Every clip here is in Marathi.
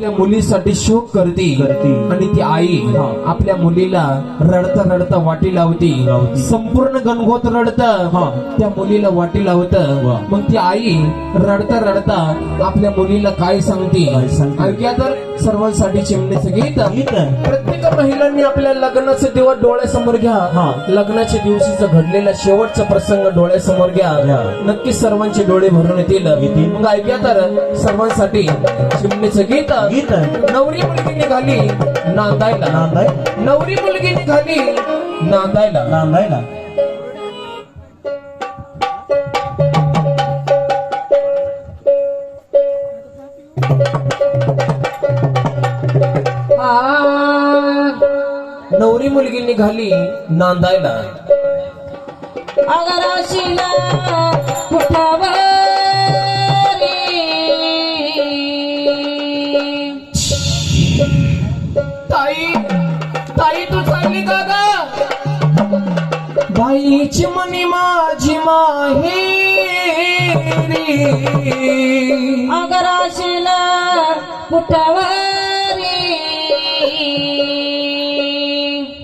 आपल्या मुलीसाठी शोक करते. आणि ती आई. आपल्या मुलीला रडता रडता वाटी लावती. संपूर्ण गणगोत रडत. त्या मुलीला वाटी लावत. मग ती आई रडता रडता आपल्या मुलीला काय सांगते काय सांगते? ऐकूया तर सर्वांसाठी चिमणीचं गीत प्रत्येक महिलांनी आपल्या लग्नाचे दिवस डोळ्यासमोर घ्या. लग्नाच्या दिवशीचा घडलेला शेवटचा प्रसंग डोळ्यासमोर घ्या. नक्कीच सर्वांचे डोळे भरून येतील. मग ऐकूया तर सर्वांसाठी चिमणीचं गीत गीत नवरी मुलगी निघाली नांदायला. नांदाय नवरी मुलगी निघाली नांदायला. नांदायला? नवरी मुलगी निघाली नांदायला. अगर बाईची मनी माझी माहेरी अगर अशीला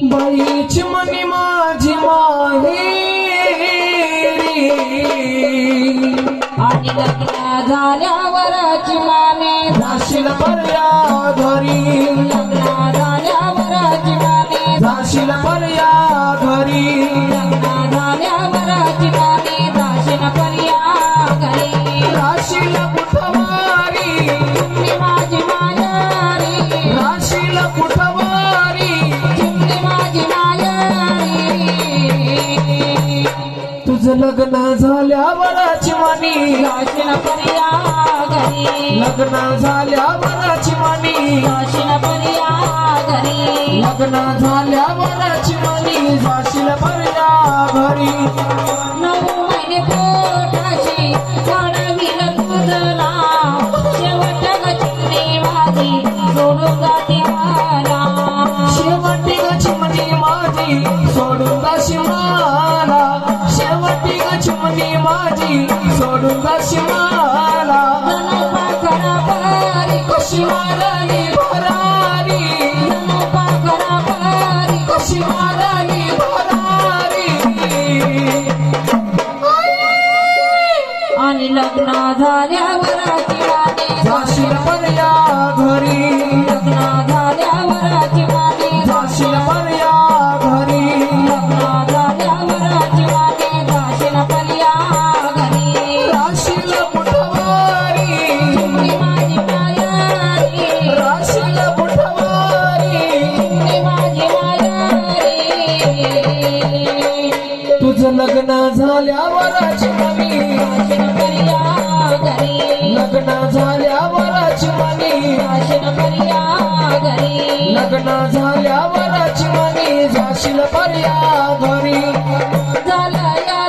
बाईची मनी माझी माहेरी आणि लग्न झाल्यावरची माने झाशील पर्या घरी झाल्यावरची मनी दाशिन पर्या घरी लग्न झाल्यावरची मनी दाशिन पर्या घरी लग्न झाल्यावरची मनी झाशील पर्या घरी नऊ महिने पोटाशी वाढविल तुझं नाव. शेवट गचिंदी माझी सोडून जाते आणि लग्न झाल्यावरची घरी. तुझं लग्न झाल्यावरची मनी दाशिन पर्या घरी. लग्न झाल्यावरची मनी पर्या घरी. लग्न झाल्यावरची मनी पर्या घरी. झालं या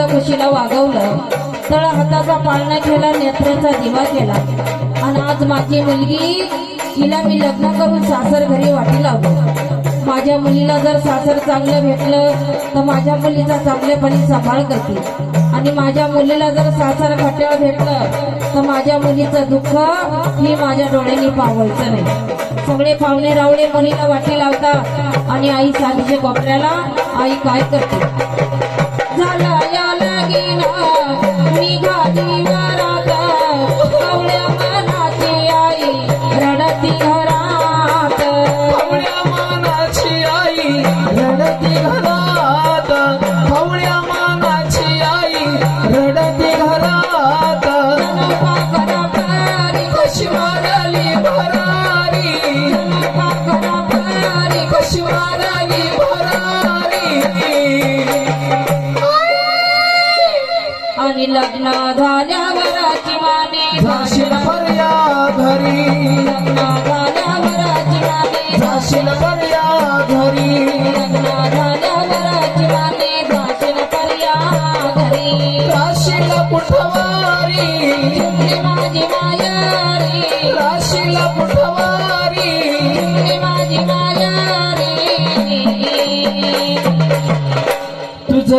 नऊ खुशीला वागवलं. तळ हाताचा पाळणा केला नेत्राचा दिवा केला. आणि आज माझी मुलगी तिला मी लग्न करून सासर घरी वाटी लावतो माझ्या मुलीला जर सासर चांगलं भेटलं तर माझ्या मुलीचा चांगलेपणी सांभाळ करते. आणि माझ्या मुलीला जर सासर खट्याळ भेटलं तर माझ्या मुलीचं दुःख मी माझ्या डोळ्यांनी पाहायचं नाही. सगळे पाहुणे रावळे मुलीला वाटी लावतात. आणि आई सालीच्या कोपऱ्याला आई काय करते? झालं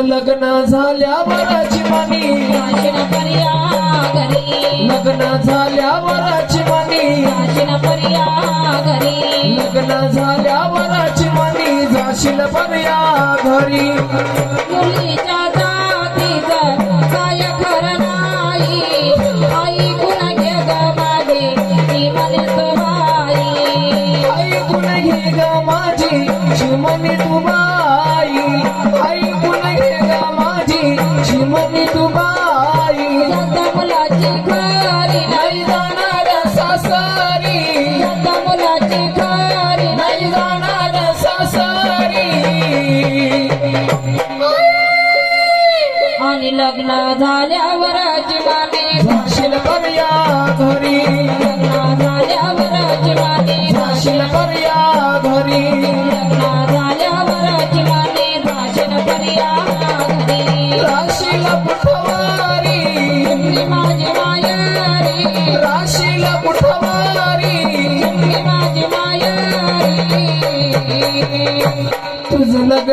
लग्न झाल्यावरची मनी लग्न झाल्यावरची मनी लग्न झाल्यावरची मनी जाशील पर्या घरी.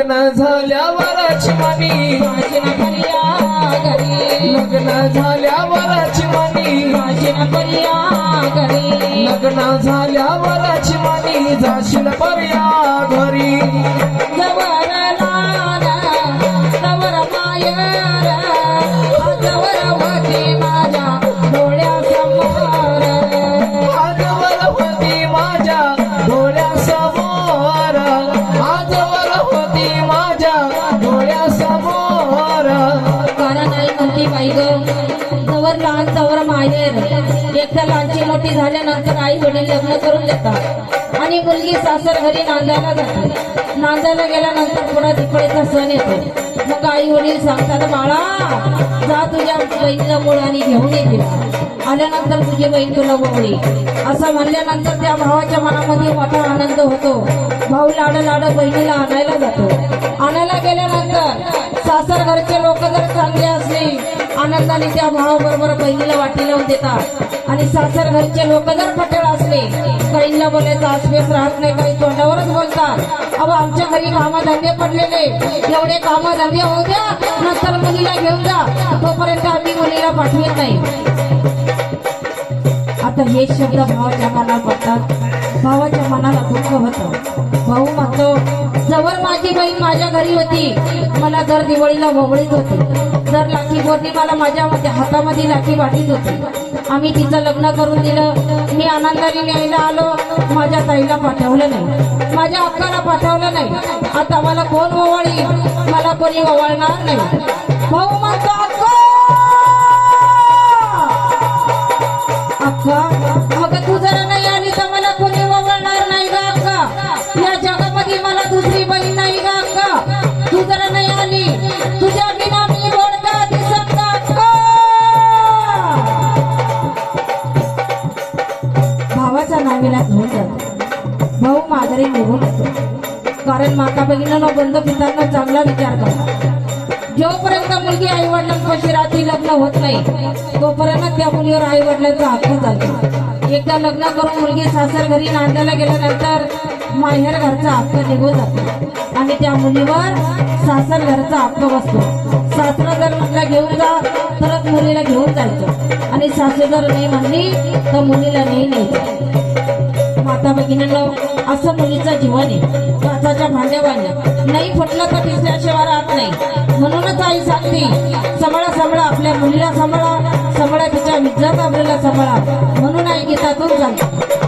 लग्न झाल्यावरची मनी भाषण पर्या घरी लग्न झाल्यावरची मनी भाषण पर्या घरी लग्न झाल्यावरची मनी जाशील पर्या घरी. तवर माहेर एकदा लहानची मोठी झाल्यानंतर आई वडील लग्न करून देतात. आणि मुलगी सासर घरी नांदायला जाते. नांदायला गेल्यानंतर पुन्हा दिपळीचा सण येतो. मग आई वडील सांगतात बाळा जा तुझ्या बहिणीला मुळाने घेऊन येते आल्यानंतर तुझी बहीण तुला बोलली. असं म्हणल्यानंतर त्या भावाच्या मनामध्ये मोठा आनंद होतो. भाऊ लाड लाड बहिणीला आणायला जातो. आणायला गेल्यानंतर सासर घरचे लोक जर चांगले असले आनंदाने त्या भावाबरोबर बहिणीला वाटी लावून देतात. आणि सासर घरचे लोक जर पटेळ असले बहिणीला बोलायचा आसपेस राहत नाही काही तोंडावरच बोलतात. अहो आमच्या घरी कामधंदे पडलेले. एवढे कामधंदे होऊ द्या नंतर मुलीला घेऊन जा. तोपर्यंत आम्ही मुलीला पाठवत नाही. आता हे शब्द भावाच्या मनात पडतात. भावाच्या मनाला दुःख होतं. भाऊ म्हणतो जवळ माझी बहीण माझ्या घरी होती. मला दर दिवाळीला भोवळीत होती. दर लाखी पौर्णिमाला माझ्या हातामध्ये लाखी वाटीत होती. आम्ही तिचं लग्न करून दिलं. मी आनंदाने न्यायला आलो. माझ्या ताईला पाठवलं नाही. माझ्या अक्काला पाठवलं नाही. आता मला कोण ओवाळी मला कोणी ओवाळणार नाही. भाऊ म्हणतो अक्का अगं तू जरा नाही आली तर मला कोणी वगळणार नाही ग अक्का. या जगामध्ये मला दुसरी बहीण नाही ग अक्का. तू जरा नाही आली तुझ्या बिना मी बोलता दिसत का अक्का भावाच्या नावीला घेऊन जातो. भाऊ माघारी निघून येतो. कारण माता भगिनीनं बंद पितांना चांगला विचार करा जोपर्यंत मुलगी आई वडिलांपाशी रात्री लग्न होत नाही तोपर्यंत त्या मुलीवर आई वडिलांचा हक्क चालतो. एकदा लग्न करून मुलगी सासर घरी नांदायला गेल्यानंतर माहेर घरचा हक्क निघून जातो आणि त्या मुलीवर सासर घरचा हक्क बसतो. सासरा जर म्हटलं घेऊन जा तरच मुलीला घेऊन जायचं. आणि सासू जर नाही म्हणली तर मुलीला नाही न्यायचं. माता भगिनीनं असं मुलीचं जीवन आहे. काचाच्या भांड्यावाने नाही फुटलं तर तिसऱ्याशिवाय राहत नाही. म्हणूनच आई सांगते सांभाळा सांभाळा आपल्या मुलीला सांभाळा. सांभाळा तिच्या विद्यात आपल्याला सांभाळा. म्हणून आई गीतातून सांगते.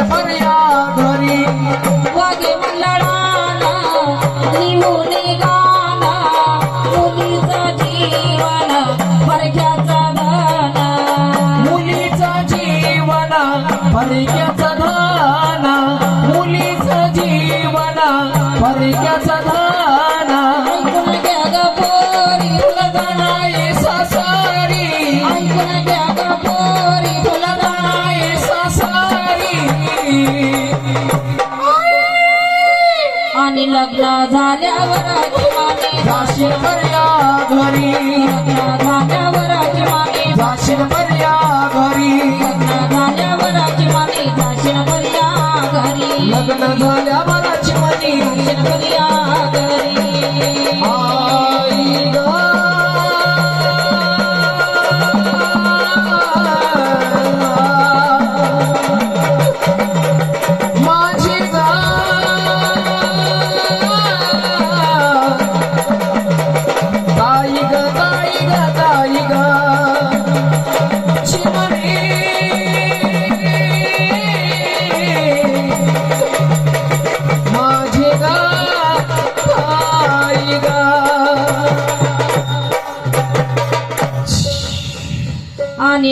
जाशील पर्या घरी वागे मंडळाला आणि लग्न झाल्यावर माने जाशील पर्या घरी. लग्न झाल्यावर माने जाशील पर्या घरी. लग्न झाल्यावर माने जाशील पर्या घरी. लग्न झाल्यावरची मनी जाशील पर्या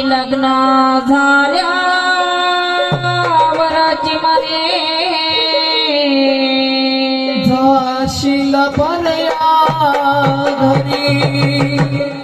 लग्न झाल्या वराची मने. झाशीला परया घरी.